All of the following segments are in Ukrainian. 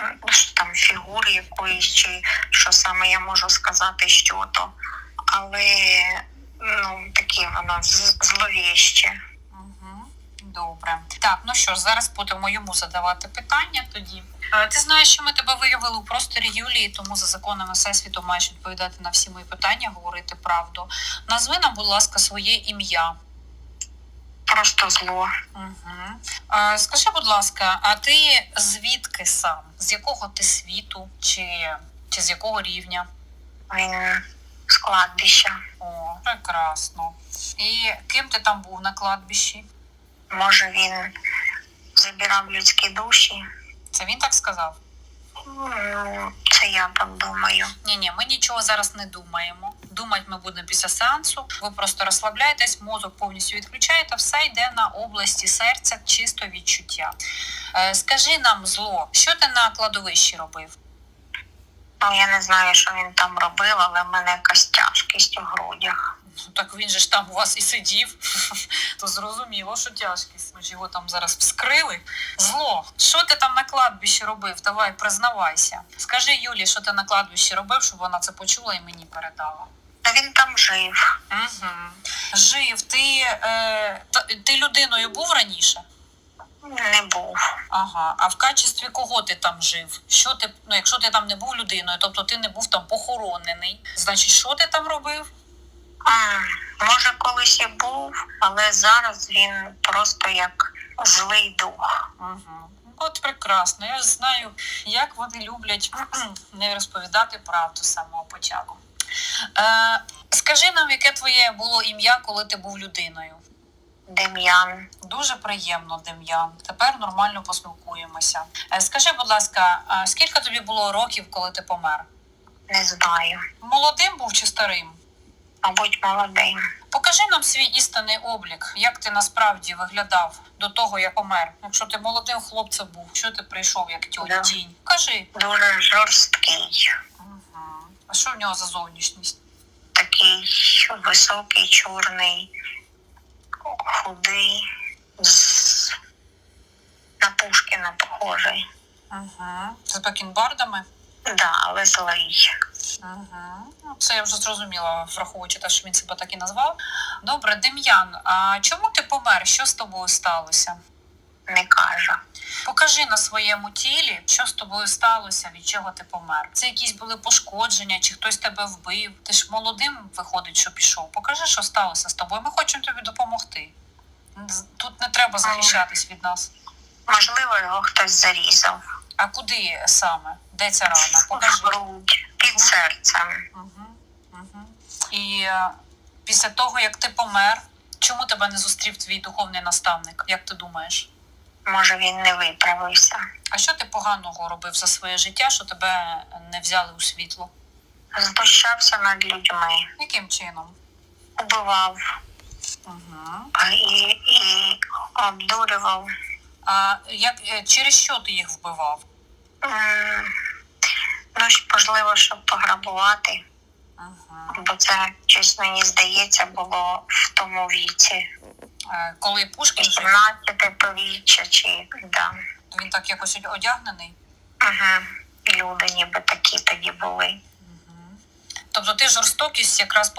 м, що там фігури якоїсь, чи що саме я можу сказати, що то. Але ну, таке воно зловіще. Добре. Так, ну що ж, зараз будемо йому задавати питання тоді. Е, Ти знаєш, що ми тебе виявили у просторі Юлії, тому за законами Всесвіту маєш відповідати на всі мої питання, говорити правду. Назви нам, будь ласка, своє ім'я. Просто зло. Угу. Е, скажи, будь ласка, а ти звідки сам? З якого ти світу, чи, чи з якого рівня? Він з кладбища. О, прекрасно. І ким ти там був на кладбищі? Може, він забирав людські душі. Це він так сказав? Ну, це я так думаю. Ні, ні, ми нічого зараз не думаємо. Думати ми будемо після сеансу. Ви просто розслабляєтесь, мозок повністю відключаєте, все йде на області серця, чисто відчуття. Е, скажи нам, зло, що ти на кладовищі робив? Ну, я не знаю, що він там робив, але в мене якась тяжкість у грудях. Ну, так він же ж там у вас і сидів. То зрозуміло, що тяжкість. Ми ж його там зараз вскрили. Зло, що ти там на кладбищі робив? Давай, признавайся. Скажи Юлі, що ти на кладбищі робив, щоб вона це почула і мені передала. Та він там жив. Угу. Жив, ти, е, ти людиною був раніше? Не був. Ага. А в качестві кого ти там жив? Що ти, ну, якщо ти там не був людиною, тобто ти не був там похоронений, значить, що ти там робив? М, Може, колись і був, але зараз він просто як злий дух. Угу. От прекрасно. Я знаю, як вони люблять не розповідати правду з самого початку. Е, скажи нам, яке твоє було ім'я, коли ти був людиною? Дем'ян. Дуже приємно, Дем'ян. Тепер нормально поспілкуємося. Е, Скажи, будь ласка, а скільки тобі було років, коли ти помер? Не знаю. Молодим був чи старим? Мабуть, молодий. Покажи нам свій істинний облік, як ти насправді виглядав до того, як помер. Якщо ти молодим хлопцем був, що ти прийшов як тьотя Да. тінь? Кажи. Дуже жорсткий. А що в нього за зовнішність? Такий високий, чорний, худий, з... на Пушкіна похожий. Угу. З бакенбардами? Да, але злий. Угу. Це я вже зрозуміла, враховуючи те, що він себе так і назвав. Добре, Дем'ян, а чому ти помер? Що з тобою сталося? Не каже. Покажи на своєму тілі, що з тобою сталося, від чого ти помер. Це якісь були пошкодження, чи хтось тебе вбив. Ти ж молодим виходить, що пішов. Покажи, що сталося з тобою. Ми хочемо тобі допомогти. Тут не треба захищатись від нас. Можливо, його хтось зарізав. А куди саме? Де ця рана? В Покажи. грудь, під серцем. Угу. Угу. І е, після того, як ти помер, чому тебе не зустрів твій духовний наставник? Як ти думаєш? Може, він не виправився. А що ти поганого робив за своє життя, що тебе не взяли у світло? Знущався над людьми, Яким чином? убивав Угу. і, і обдурював. А як е, через що ти їх вбивав? М, Ну, ж, можливо, щоб пограбувати, Угу. бо це щось мені здається було в тому віці. Е, коли Пушкін жив, 17 повіччя чи да. він так якось одягнений. Угу. Люди ніби такі тоді були. Угу. Тобто ти жорстокість якраз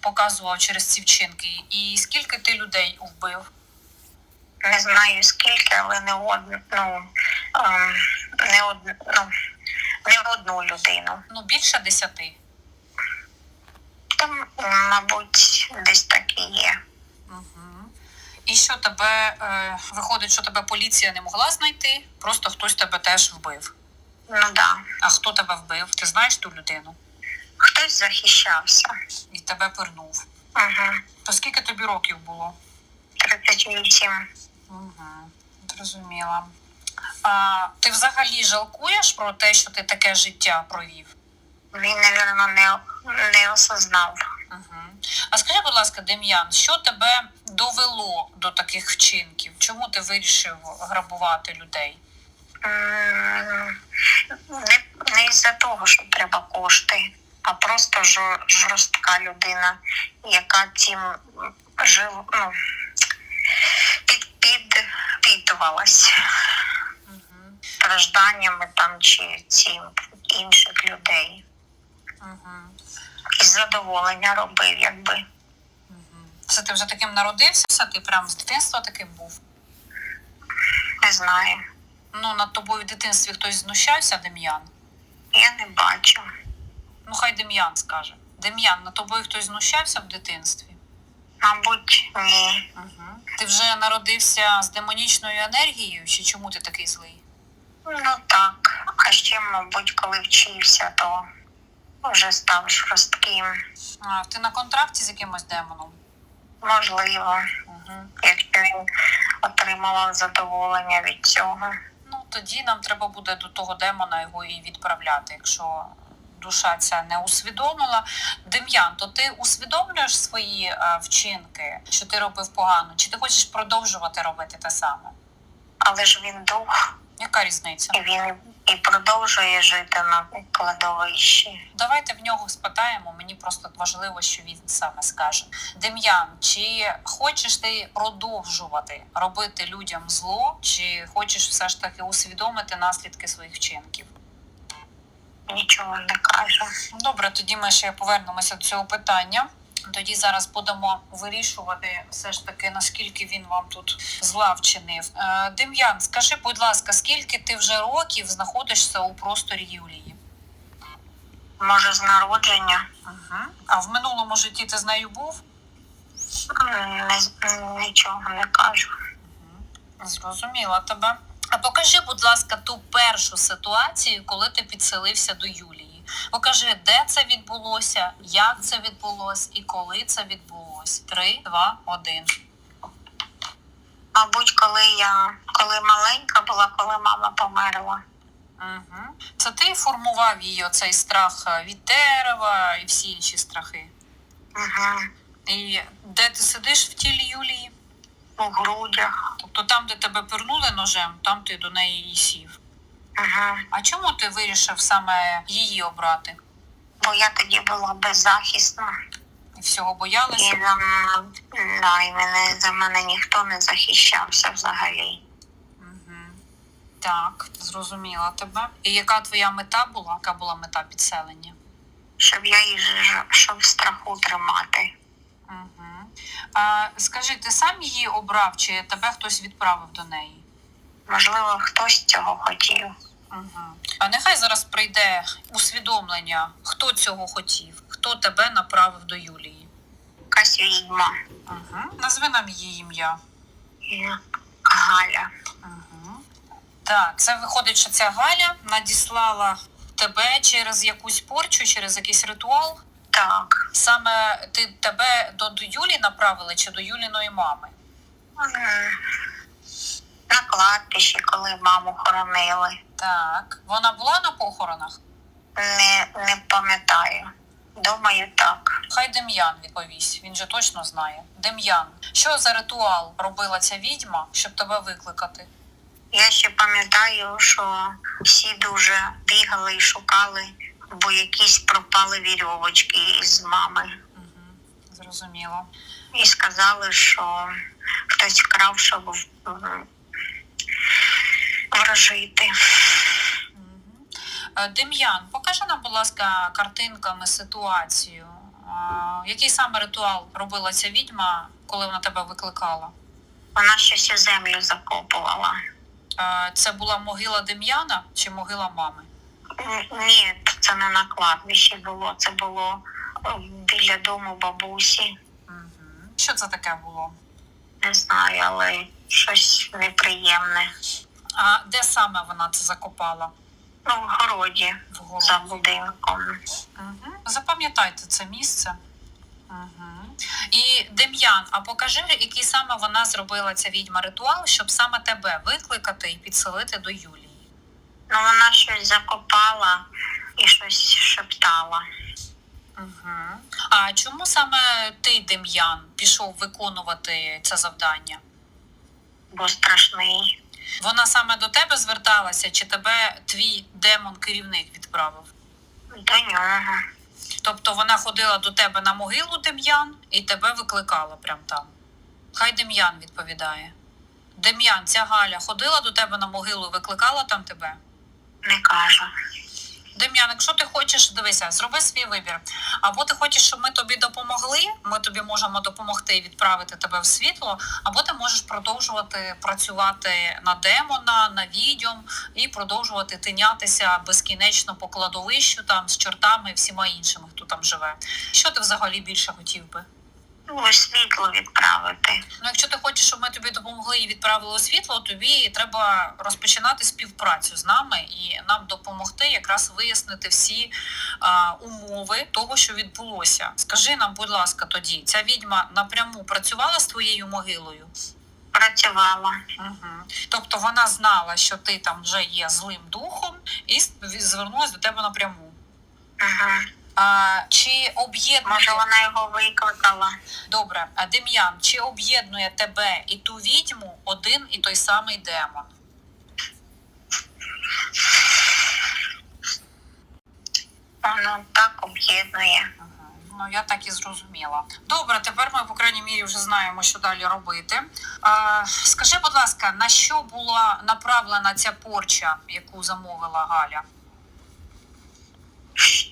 показував через ці вчинки. І скільки ти людей вбив? Не знаю скільки, але не одну, ну, ем, не одну, ну, не одну людину. Ну, більше десяти. Там, мабуть, десь так і є. І що тебе е, виходить, що тебе поліція не могла знайти, просто хтось тебе теж вбив. Ну да. А хто тебе вбив? Ти знаєш ту людину? Хтось захищався. І тебе пирнув. Угу. То скільки тобі років було? 38. Угу. Зрозуміла. А ти взагалі жалкуєш про те, що ти таке життя провів? Він, напевно, не, не осознав. Угу. А скажи, будь ласка, Дем'ян, що тебе довело до таких вчинків? Чому ти вирішив грабувати людей? Не, не із-за того, що треба кошти, а просто жорстка людина, яка цим жив, ну, під, підпитувалась. Угу. Стражданнями там чи цим інших людей. Угу. Задоволення робив, якби. Це ти вже таким народився? Ти прям з дитинства таким був? Не знаю. Ну, над тобою в дитинстві хтось знущався, Дем'ян? Я не бачу. Ну, хай Дем'ян скаже. Дем'ян, над тобою хтось знущався в дитинстві? Мабуть, ні. Угу. Ти вже народився з демонічною енергією, чи чому ти такий злий? Ну так. А ще, мабуть, коли вчився, то вже став жорстким. А, ти на контракті з якимось демоном? Можливо, Угу. якщо він отримував задоволення від цього. Ну, тоді нам треба буде до того демона його і відправляти, якщо душа ця не усвідомила. Дем'ян, то ти усвідомлюєш свої е, вчинки, що ти робив погано, чи ти хочеш продовжувати робити те саме? Але ж він дух, Яка різниця? і він і продовжує жити на кладовищі. Давайте в нього спитаємо. Мені просто важливо, що він саме скаже. Дем'ян, чи хочеш ти продовжувати робити людям зло, чи хочеш все ж таки усвідомити наслідки своїх вчинків? Нічого не каже. Добре, тоді ми ще повернемося до цього питання. Тоді зараз будемо вирішувати все ж таки, наскільки він вам тут зла вчинив. Е, Дем'ян, скажи, будь ласка, скільки ти вже років знаходишся у просторі Юлії? Може, з народження Угу. А в минулому житті ти з нею був? Не, нічого не кажу. Зрозуміла тебе. А покажи, будь ласка, ту першу ситуацію, коли ти підселився до Юлії. Покажи, де це відбулося, як це відбулося і коли це відбулося. Три, два, один. Мабуть, коли я коли маленька була, коли мама померла. Угу. Це ти формував її оцей страх е, від дерева і всі інші страхи. Угу. І де ти сидиш в тілі Юлії? У грудях. Тобто там, де тебе пирнули ножем, там ти до неї і сів. Угу. А чому ти вирішив саме її обрати? Бо я тоді була беззахисна. І всього І, боялася? за, да, і мене, за мене ніхто не захищався взагалі. Так, зрозуміла тебе. І яка твоя мета була? Яка була мета підселення? Щоб я її щоб страху тримати. Угу. А, скажи, ти сам її обрав, чи тебе хтось відправив до неї? Можливо, хтось цього хотів. Угу. А нехай зараз прийде усвідомлення, хто цього хотів, хто тебе направив до Юлії. Якась відьма. Угу. Назви нам її ім'я. Галя. Угу. Так, це виходить, що ця Галя надіслала тебе через якусь порчу, через якийсь ритуал. Так. Саме ти тебе до, до Юлі направили чи до Юліної мами? М. На кладбищі, коли маму хоронили. Так. Вона була на похоронах? Не, не пам'ятаю. Думаю, так. Хай Дем'ян відповість, він же точно знає. Дем'ян, що за ритуал робила ця відьма, щоб тебе викликати? Я ще пам'ятаю, що всі дуже бігали і шукали, бо якісь пропали вірьовочки із мами. Угу. Зрозуміло. І сказали, що хтось вкрав, щоб вражити. Е, Дем'ян, покажи нам, будь ласка, картинками ситуацію. Який саме ритуал робила ця відьма, коли вона тебе викликала? Вона щось у землю закопувала. Е, Це була могила Дем'яна чи могила мами? Ні, це не на кладбищі було, це було е, біля дому бабусі. Угу. Що це таке було? Не знаю, але щось неприємне. А де саме вона це закопала? Ну, в городі В городі? за будинком. Угу. Запам'ятайте це місце. Угу. І Дем'ян, а покажи, який саме вона зробила ця відьма ритуал, щоб саме тебе викликати і підселити до Юлії. Ну, вона щось закопала і щось шептала. Угу. А чому саме ти, Дем'ян, пішов виконувати це завдання? бо страшний. Вона саме до тебе зверталася, чи тебе твій демон-керівник відправив? До нього. Тобто вона ходила до тебе на могилу Дем'ян і тебе викликала прямо там. Хай Дем'ян відповідає. Дем'ян, ця Галя ходила до тебе на могилу, викликала там тебе? Не кажу. Дем'ян, якщо ти хочеш, дивися, зроби свій вибір. Або ти хочеш, щоб ми тобі допомогли, ми тобі можемо допомогти і відправити тебе в світло, або ти можеш продовжувати працювати на демона, на відьом і продовжувати тинятися безкінечно по кладовищу там з чортами і всіма іншими, хто там живе. Що ти взагалі більше хотів би? Ну, світло відправити. Ну, якщо ти хочеш, щоб ми тобі допомогли і відправили світло, тобі треба розпочинати співпрацю з нами і нам допомогти якраз вияснити всі а, умови того, що відбулося. Скажи нам, будь ласка, тоді ця відьма напряму працювала з твоєю могилою? Працювала. Угу. Тобто вона знала, що ти там вже є злим духом, і звернулась до тебе напряму. Угу. А, чи об'єднує Може, вона його викликала. Добре, а Дем'ян, чи об'єднує тебе і ту відьму один і той самий демон? Воно так об'єднує. Ну, я так і зрозуміла. Добре, тепер ми, по крайній мірі, вже знаємо, що далі робити. А, скажи, будь ласка, на що була направлена ця порча, яку замовила Галя?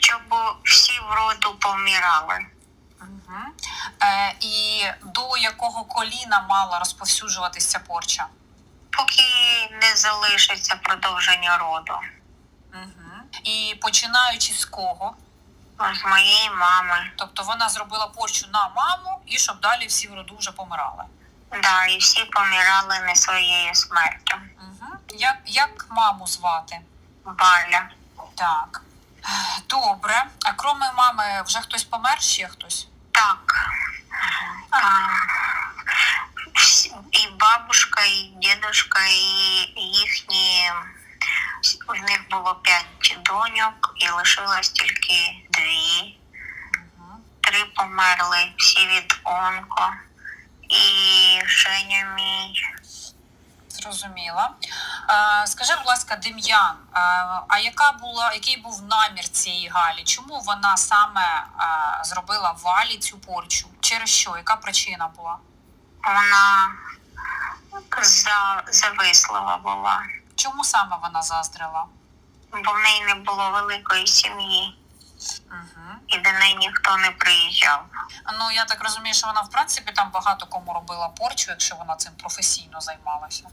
Щоб всі в роду помирали. Угу. Е, і до якого коліна мала розповсюджуватися порча? Поки не залишиться продовження роду. Угу. І починаючи з кого? З моєї мами. Тобто вона зробила порчу на маму, і щоб далі всі в роду вже помирали. Да, і всі помирали не своєю смертю. Угу. Як, як маму звати? Валя. Так. Добре. А крім мами, вже хтось помер, ще хтось? Так. А, і бабушка, і дідушка, і їхні. У них було п'ять доньок і лишилось тільки дві. Три померли, всі від онко. І Женя мій. Зрозуміла. Скажи, будь ласка, Дем'ян, а яка була, який був намір цієї Галі? Чому вона саме зробила Валі цю порчу? Через що? Яка причина була? Вона за, завислива була, Чому саме вона заздрила? бо в неї не було великої сім'ї, Угу. і до неї ніхто не приїжджав. Ну я так розумію, що вона в принципі там багато кому робила порчу, якщо вона цим професійно займалася.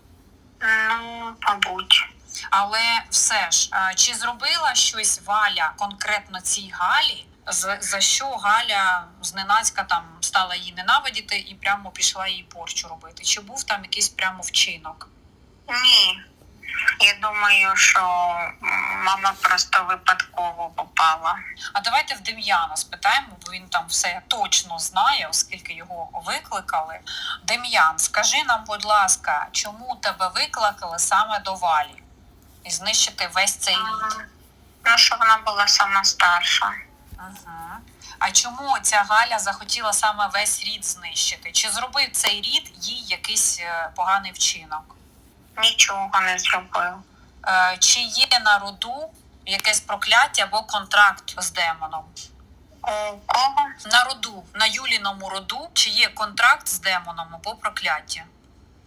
Ну, мабуть. Але все ж, чи зробила щось Валя конкретно цій Галі, за, за що Галя зненацька там стала її ненавидіти і прямо пішла її порчу робити? Чи був там якийсь прямо вчинок? Ні. Я думаю, що мама просто випадково попала. А давайте в Дем'яна спитаємо, бо він там все точно знає, оскільки його викликали. Дем'ян, скажи нам, будь ласка, чому тебе викликали саме до Валі? І знищити весь цей рід? Ну, що вона була сама старша. Угу. А чому ця Галя захотіла саме весь рід знищити? Чи зробив цей рід їй якийсь е, поганий вчинок? Нічого не зробив. Е, Чи є на роду якесь прокляття або контракт з демоном? У кого? На роду, на Юліному роду, чи є контракт з демоном або прокляття?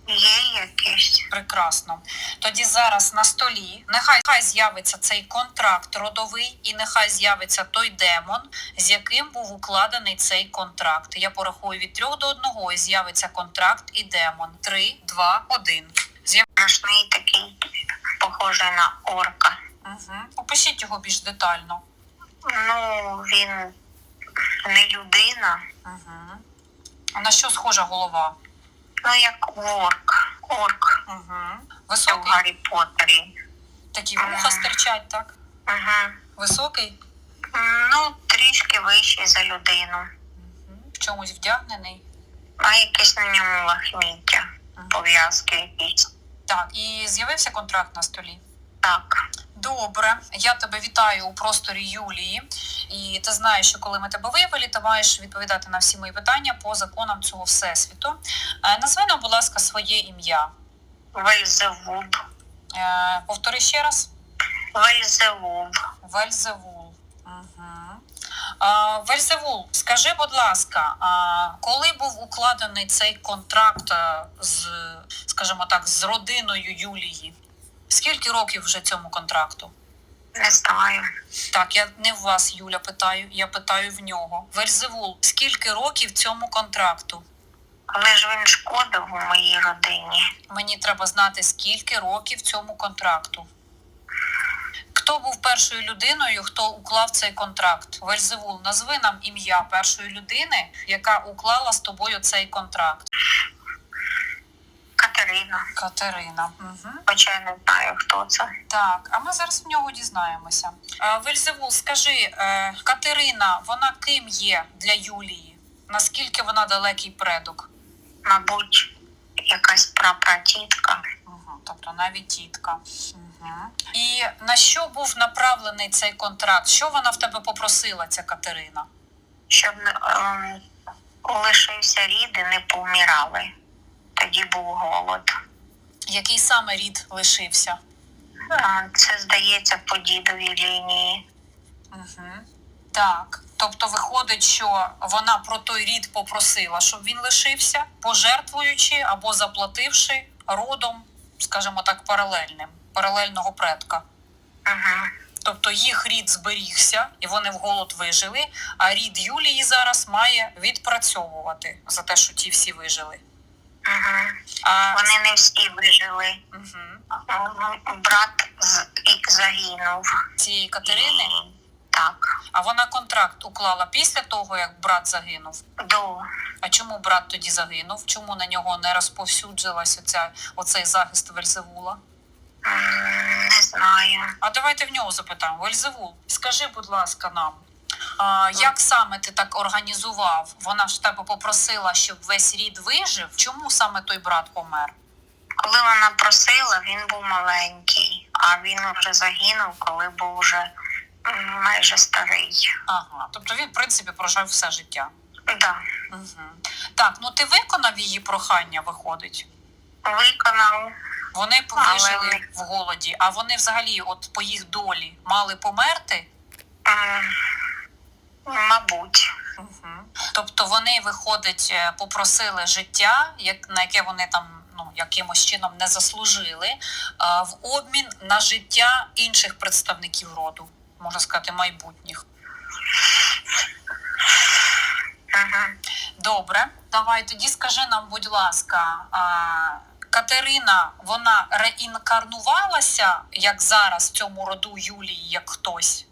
Є якийсь. Прекрасно. Тоді зараз на столі нехай нехай з'явиться цей контракт родовий, і нехай з'явиться той демон, з яким був укладений цей контракт. Я порахую від трьох до одного, і з'явиться контракт і демон. Три, два, один. Страшний такий, похожий на орка. Угу. Опишіть його більш детально. Ну, він не людина, Угу. А на що схожа голова? ну як орк. Орк Угу. у Гаррі Поттері. такі вуха стирчать, так? Угу. Високий, Ну, трішки вищий за людину. угу. в чомусь вдягнений. А якесь на ньому лахміття, пов'язки якісь. Так, і з'явився контракт на столі. Так. Добре, я тебе вітаю у просторі Юлії. І ти знаєш, що коли ми тебе виявили, ти маєш відповідати на всі мої питання по законам цього всесвіту. Е, Назви нам, будь ласка, своє ім'я. Вельзевул. Е, Повтори ще раз. Вельзевул. Вельзевул. Вельзевул, скажи, будь ласка, а коли був укладений цей контракт е, з, скажімо так, з родиною Юлії? Скільки років вже цьому контракту? Не знаю. Так, я не в вас, Юля, питаю, я питаю в нього. Вельзевул, скільки років цьому контракту? Але ж він шкодив у моїй родині. Мені треба знати, скільки років цьому контракту. Хто був першою людиною, хто уклав цей контракт? Вельзевул, назви нам ім'я першої людини, яка уклала з тобою цей контракт. Катерина. Катерина. Угу. Хоча я не знаю, хто це. Так, а ми зараз в нього дізнаємося. Е, Вельзевул, скажи, е, Катерина, вона ким є для Юлії? Наскільки вона далекий предок? Мабуть, якась прапратітка. Угу, тобто навіть тітка. І на що був направлений цей контракт? Що вона в тебе попросила, ця Катерина? Щоб ем, лишився рід і не помирали. Тоді був голод. Який саме рід лишився? Е, Це здається по дідовій лінії. Угу. Так. Тобто виходить, що вона про той рід попросила, щоб він лишився, пожертвуючи або заплативши родом, скажімо так, паралельним, паралельного предка. Угу. Тобто їх рід зберігся і вони в голод вижили, а рід Юлії зараз має відпрацьовувати за те, що ті всі вижили. Угу. А Вони не всі вижили. угу. Брат загинув. цієї Катерини, Так. а вона контракт уклала після того, як брат загинув. До. А чому брат тоді загинув? Чому на нього не розповсюджилась оця, оцей захист Вельзевула? Не знаю. А давайте в нього запитаємо. Вельзевул, скажи, будь ласка, нам, а, як саме ти так організував? Вона ж тебе попросила, щоб весь рід вижив. Чому саме той брат помер? Коли вона просила, він був маленький, а він вже загинув, коли був вже майже старий. Ага, тобто він, в принципі, прожив все життя. Да. Угу. Так, ну ти виконав її прохання, виходить. Виконав. Вони Але вижили в голоді, а вони взагалі, от по їх долі, мали померти. М, Мабуть. Угу. Тобто вони, виходить, е, попросили життя, як на яке вони там ну якимось чином не заслужили, а, в обмін на життя інших представників роду, можна сказати, майбутніх. Добре, давай тоді скажи нам, будь ласка, а, Катерина, вона реінкарнувалася, як зараз в цьому роду Юлії, як хтось.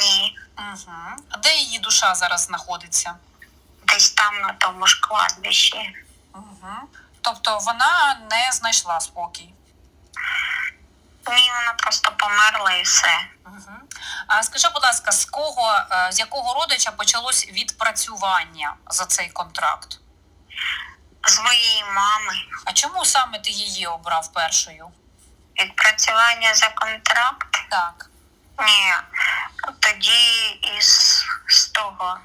Ні. Угу. Де її душа зараз знаходиться? Десь там на тому ж кладбищі. Угу. Тобто вона не знайшла спокій. Ні, вона просто померла і все. Угу. А скажи, будь ласка, з кого е, з якого родича почалось відпрацювання за цей контракт? З моєї мами А чому саме ти її обрав першою? відпрацювання за контракт. Так. Ні, тоді із з того,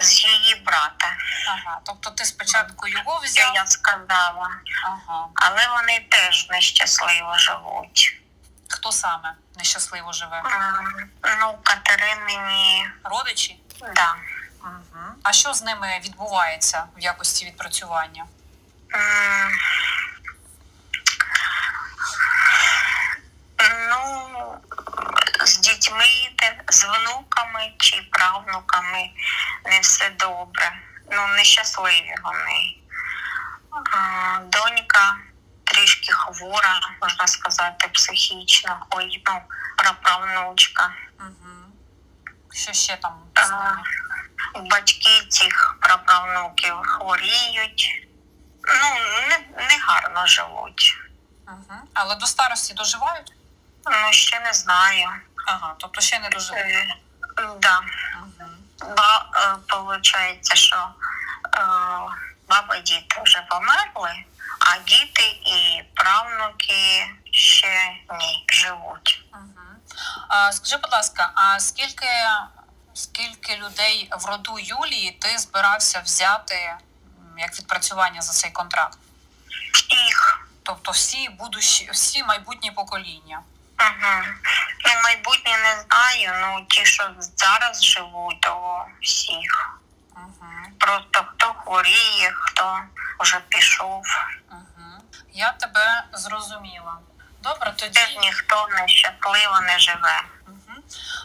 з її брата. Ага. Тобто ти спочатку його взяв. я сказала. Ага. Але вони теж нещасливо живуть. Хто саме нещасливо живе? М, Ну, Катеринині, Родичі? да. Угу. А що з ними відбувається в якості відпрацювання? М, Ну, з дітьми, те- з внуками чи правнуками не все добре. Ну, нещасливі вони. А, Донька трішки хвора, можна сказати, психічно, ой, ну, праправнучка. Угу. Що ще там А, з ними? Батьки цих праправнуків хворіють. Ну, не, не гарно живуть. Угу. Але до старості доживають? Ну, ще не знаю. Ага, тобто ще не дожили. Е, да. Угу. Ба, е, получається, що е, баба і діти вже померли, а діти і правнуки ще ні, живуть. Угу. А, скажи, будь ласка, а скільки, скільки людей в роду Юлії ти збирався взяти як відпрацювання за цей контракт? Їх. Тобто всі будущі, всі майбутні покоління. Угу. Ну, майбутнє не знаю, ну ті, що зараз живуть, то всіх. Угу. Просто хто хворіє, хто вже пішов. Угу. Я тебе зрозуміла. Добре, Теж тоді. ніхто нещасливо не живе.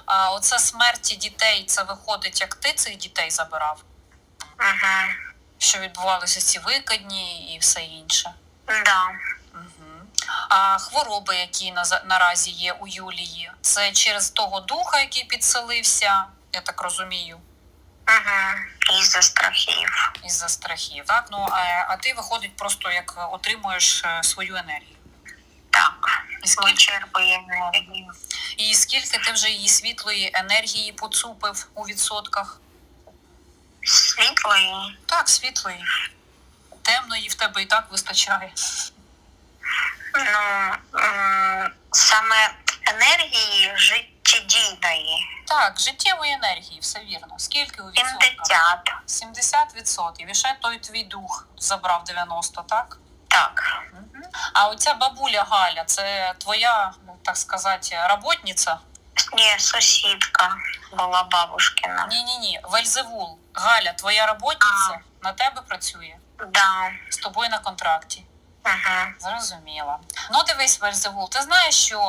А оце смерті дітей, це виходить, як ти цих дітей забирав, Угу. що відбувалися ці викидні і все інше. Да. Угу. А хвороби, які на, наразі є у Юлії, це через того духа, який підселився, я так розумію, Угу. Із-за страхів. із-за страхів. Так? Ну, а, а ти виходить просто як отримуєш е, свою енергію. Так. І Вичерпує енергію. і скільки ти вже її світлої енергії поцупив у відсотках? Світлої. Так, світлої. Темної в тебе і так вистачає. Ну, м, саме енергії життєдійної. Так, життєвої енергії, все вірно. Скільки у відсотках? 70. 70%. І ще той твій дух забрав 90, так? Так. Мгм. А оця бабуля Галя, це твоя, ну, так сказати, роботниця? Ні, сусідка була бабушкина. Ні, ні, ні. Вельзевул. Галя, твоя роботниця на тебе працює Да. з тобою на контракті. Угу. Зрозуміла. Ну дивись, Вельзевул, ти знаєш, що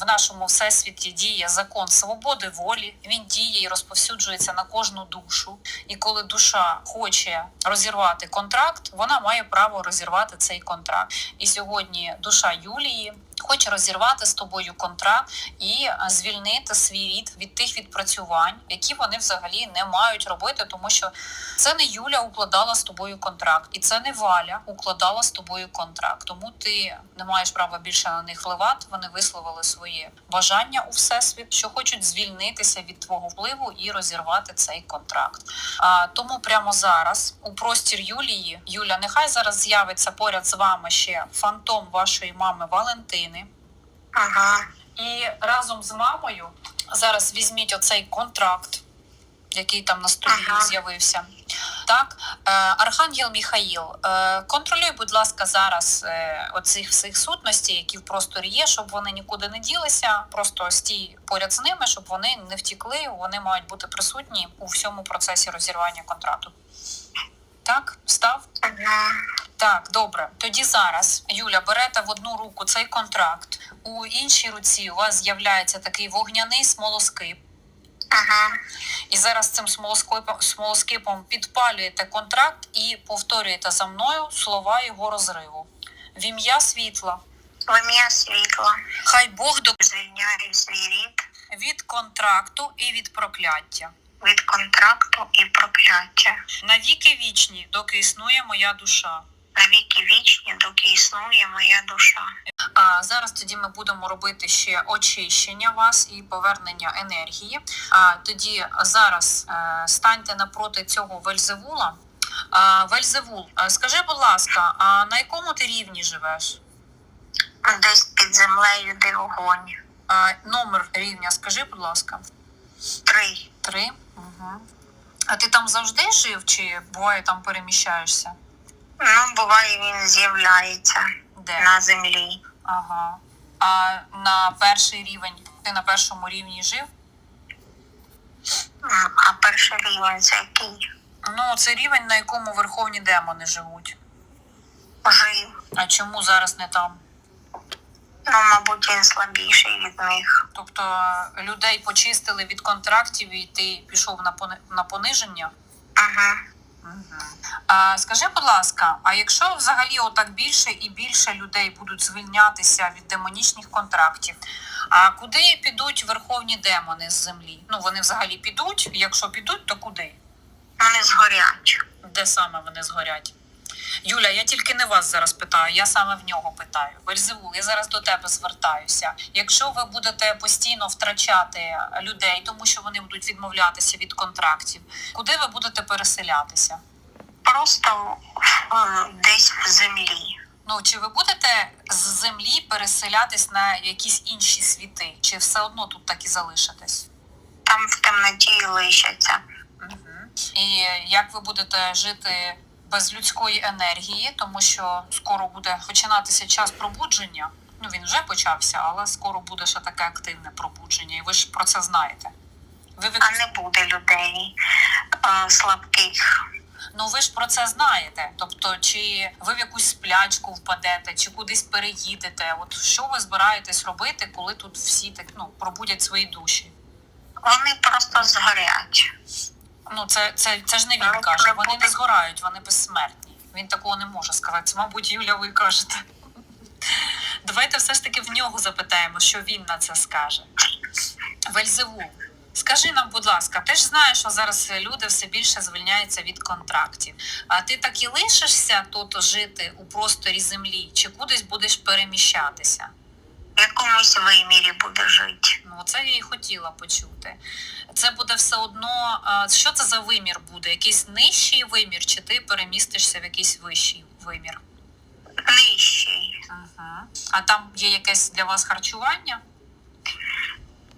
в нашому всесвіті діє закон свободи волі. Він діє і розповсюджується на кожну душу. І коли душа хоче розірвати контракт, вона має право розірвати цей контракт. І сьогодні душа Юлії хоче розірвати з тобою контракт і е, звільнити свій рід від тих відпрацювань, які вони взагалі не мають робити, тому що це не Юля укладала з тобою контракт, і це не Валя укладала з тобою контракт. Тому ти не маєш права більше на них вливати. Вони висловили своє бажання у всесвіт, що хочуть звільнитися від твого впливу і розірвати цей контракт. А тому прямо зараз у простір Юлії, Юля, нехай зараз з'явиться поряд з вами ще фантом вашої мами Валентини. Угу. І разом з мамою зараз візьміть оцей контракт, який там на столі Ага. з'явився. Так, е, Архангел Міхаїл, е, контролюй, будь ласка, зараз е, оцих всіх сутностей, які в просторі є, щоб вони нікуди не ділися. Просто стій поряд з ними, щоб вони не втікли. Вони мають бути присутні у всьому процесі розірвання контракту. Так, став? Угу. Так, добре. Тоді зараз Юля берете в одну руку цей контракт, у іншій руці у вас з'являється такий вогняний смолоскип. Угу. І зараз цим смолоскипом, смолоскипом підпалюєте контракт і повторюєте за мною слова його розриву. В ім'я світла. В ім'я світла. Хай Бог до Звільняю свій від контракту і від прокляття. Від контракту і прокляття. Навіки вічні, доки існує моя душа. На віки вічні, доки існує моя душа. А зараз тоді ми будемо робити ще очищення вас і повернення енергії. А тоді зараз е, станьте напроти цього Вельзевула. А, Вельзевул, а скажи, будь ласка, а на якому ти рівні живеш? Десь під землею, де вогонь. А, номер рівня, скажи, будь ласка, Три. три. Угу. А ти там завжди жив чи буває там переміщаєшся? Ну, буває, він з'являється Де? на землі. Ага. А на перший рівень ти на першому рівні жив? А перший рівень це який? Ну, це рівень, на якому верховні демони живуть. Жив. А чому зараз не там? Ну, мабуть, він слабіший від них. Тобто людей почистили від контрактів і ти пішов на пони- на пониження? Угу. А, скажи, будь ласка, а якщо взагалі отак більше і більше людей будуть звільнятися від демонічних контрактів, а куди підуть верховні демони з землі? Ну вони взагалі підуть. Якщо підуть, то куди? Вони згорять. Де саме вони згорять? Юля, я тільки не вас зараз питаю, я саме в нього питаю. Вельзевул, я зараз до тебе звертаюся. Якщо ви будете постійно втрачати людей, тому що вони будуть відмовлятися від контрактів, куди ви будете переселятися? Просто е, десь в землі. Ну чи ви будете з землі переселятись на якісь інші світи, чи все одно тут так і залишитесь? Там в темноті лишаться. Угу. І як ви будете жити без людської енергії, тому що скоро буде починатися час пробудження. Ну він вже почався, але скоро буде ще таке активне пробудження, і ви ж про це знаєте. Ви А не буде людей е, слабких. Ну ви ж про це знаєте. Тобто, чи ви в якусь сплячку впадете, чи кудись переїдете? От що ви збираєтесь робити, коли тут всі так ну пробудять свої душі? Вони просто згорять. Ну це, це, це ж не він каже. Вони не згорають, вони безсмертні. Він такого не може сказати. Це, мабуть, Юля, ви кажете. Давайте все ж таки в нього запитаємо, що він на це скаже. Вельзевул, скажи нам, будь ласка, ти ж знаєш, що зараз люди все більше звільняються від контрактів. А ти так і лишишся тут жити у просторі землі, чи кудись будеш переміщатися? В якомусь вимірі буде жити. Ну, це я і хотіла почути. Це буде все одно. Що це за вимір буде? Якийсь нижчий вимір, чи ти перемістишся в якийсь вищий вимір? Нижчий. Угу. А там є якесь для вас харчування?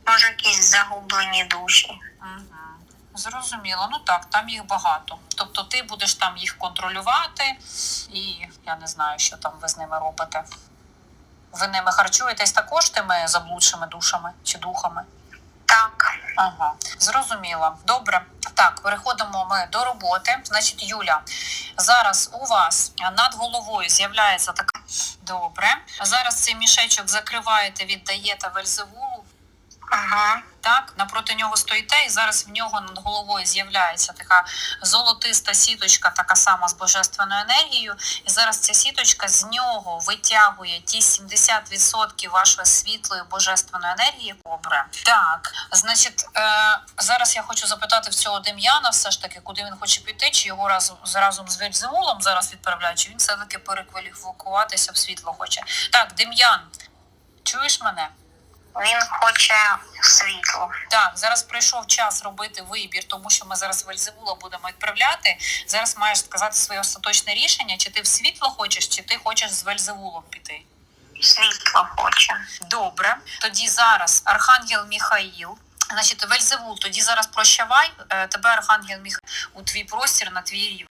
Може, якісь загублені душі. Угу. Зрозуміло, ну так, там їх багато. Тобто ти будеш там їх контролювати, і я не знаю, що там ви з ними робите. Ви ними харчуєтесь також тими заблудшими душами чи духами? Так. Ага, зрозуміло. Добре. Так, переходимо ми до роботи. Значить, Юля, зараз у вас над головою з'являється така. Добре. Зараз цей мішечок закриваєте, віддаєте вельзевулу. Ага. Так, напроти нього стоїте, і зараз в нього над головою з'являється така золотиста сіточка, така сама з божественною енергією. І зараз ця сіточка з нього витягує ті 70% вашої світлої божественної енергії. Добре. Так, значить, е, зараз я хочу запитати в цього Дем'яна, все ж таки, куди він хоче піти, чи його разом, разом з Вельзевулом зараз відправляють, чи він все-таки перекваліфікуватися в світло хоче. Так, Дем'ян, чуєш мене? Він хоче світло. Так, зараз прийшов час робити вибір, тому що ми зараз Вельзевула будемо відправляти. Зараз маєш сказати своє остаточне рішення, чи ти в світло хочеш, чи ти хочеш з Вельзевулом піти. Світло хоче. Добре. Тоді зараз Архангел Міхаїл. Значить, Вельзевул, тоді зараз прощавай. Е, Тебе Архангел Міхаїл у твій простір на твій рівень.